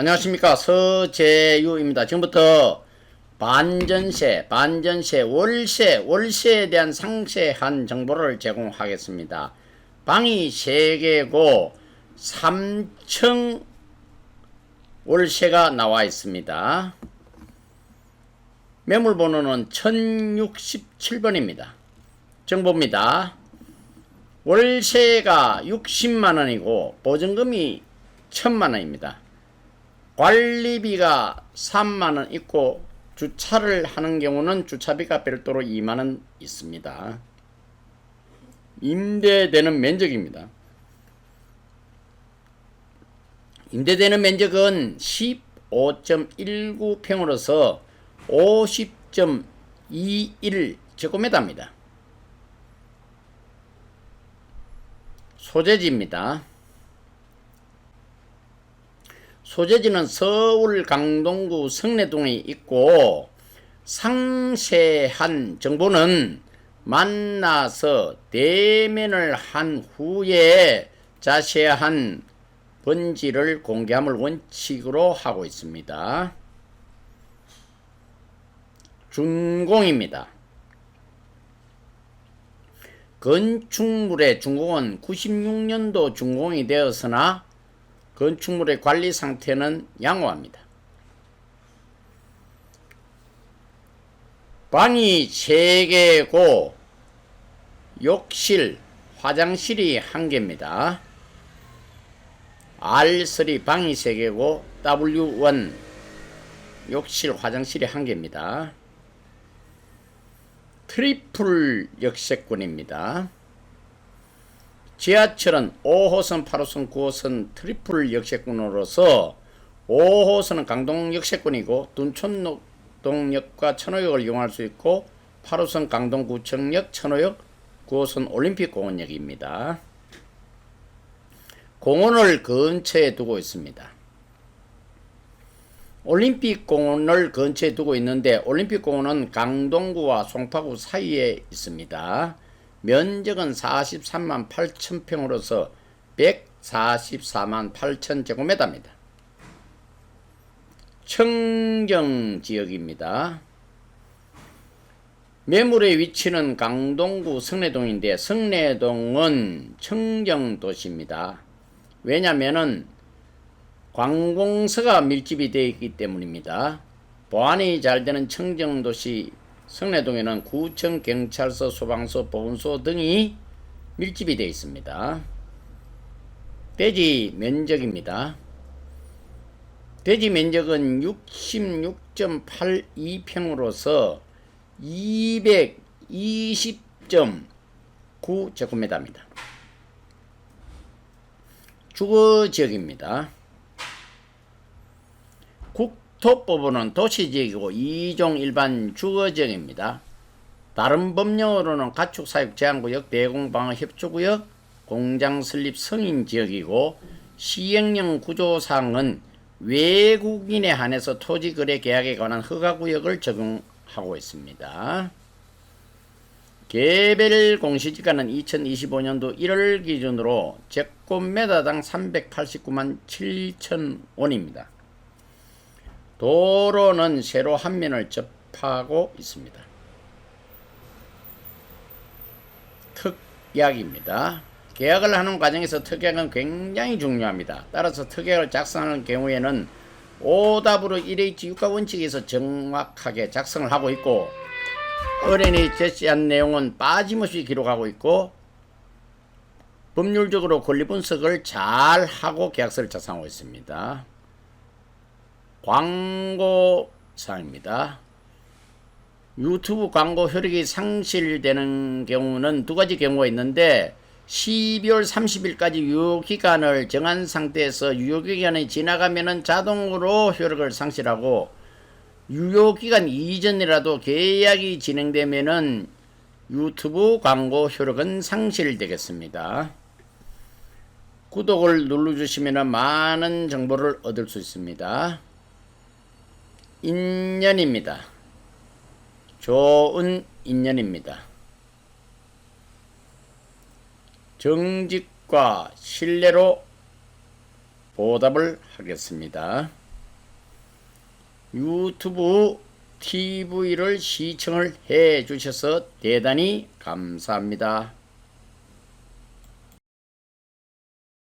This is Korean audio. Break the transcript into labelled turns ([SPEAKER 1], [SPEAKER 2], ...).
[SPEAKER 1] 안녕하십니까 서재유입니다. 지금부터 반전세, 반전세, 월세, 월세에 대한 상세한 정보를 제공하겠습니다. 방이 3개고 3층 월세가 나와 있습니다. 매물 번호는 1067번입니다. 정보입니다. 월세가 60만원이고 보증금이 1000만원입니다. 관리비가 3만원 있고 주차를 하는 경우는 주차비가 별도로 2만원 있습니다. 임대되는 면적입니다. 임대되는 면적은 15.19평으로서 50.21 제곱미터입니다. 소재지입니다. 소재지는 서울 강동구 성내동에 있고 상세한 정보는 만나서 대면을 한 후에 자세한 번지를 공개함을 원칙으로 하고 있습니다. 준공입니다. 건축물의 준공은 96년도 준공이 되었으나 건축물의 관리 상태는 양호합니다. 방이 3개고 욕실, 화장실이 1개입니다. R3 방이 3개고 W1 욕실, 화장실이 1개입니다. 트리플 역세권입니다. 지하철은 5호선, 8호선, 9호선 트리플 역세권으로서 5호선은 강동 역세권이고 둔촌동역과 천호역을 이용할 수 있고 8호선 강동구청역, 천호역, 9호선 올림픽공원역입니다. 공원을 근처에 두고 있습니다. 올림픽공원을 근처에 두고 있는데 올림픽공원은 강동구와 송파구 사이에 있습니다. 면적은 43만 8천 평으로서 144만 8천 제곱미터입니다. 청정 지역입니다. 매물의 위치는 강동구 성내동인데 성내동은 청정도시입니다. 왜냐면은 관공서가 밀집이 되어 있기 때문입니다. 보안이 잘 되는 청정도시 성내동에는 구청, 경찰서, 소방서, 보건소 등이 밀집이 되어 있습니다. 대지 면적입니다. 대지 면적은 66.82평으로서 220.9제곱미터입니다. 주거 지역입니다. 국 토법원은 도시지역이고 2종 일반 주거지역입니다. 다른 법령으로는 가축사육 제한구역, 대공방어 협조구역, 공장 설립 승인 지역이고 시행령 구조상은 외국인에 한해서 토지 거래 계약에 관한 허가 구역을 적용하고 있습니다. 개별 공시지가는 2025년도 1월 기준으로 제곱미터당 389만 7천 원입니다. 도로는 세로 한 면을 접하고 있습니다. 특약입니다. 계약을 하는 과정에서 특약은 굉장히 중요합니다. 따라서 특약을 작성하는 경우에는 오답으로 1H 유가 원칙에서 정확하게 작성을 하고 있고 의뢰인이 제시한 내용은 빠짐없이 기록하고 있고 법률적으로 권리 분석을 잘 하고 계약서를 작성하고 있습니다. 광고사입니다. 유튜브 광고 효력이 상실되는 경우는 두 가지 경우가 있는데 12월 30일까지 유효기간을 정한 상태에서 유효기간이 지나가면 자동으로 효력을 상실하고 유효기간 이전이라도 계약이 진행되면은 유튜브 광고 효력은 상실되겠습니다. 구독을 눌러주시면 많은 정보를 얻을 수 있습니다. 인연입니다. 좋은 인연입니다. 정직과 신뢰로 보답을 하겠습니다. 유튜브 TV를 시청을 해 주셔서 대단히 감사합니다.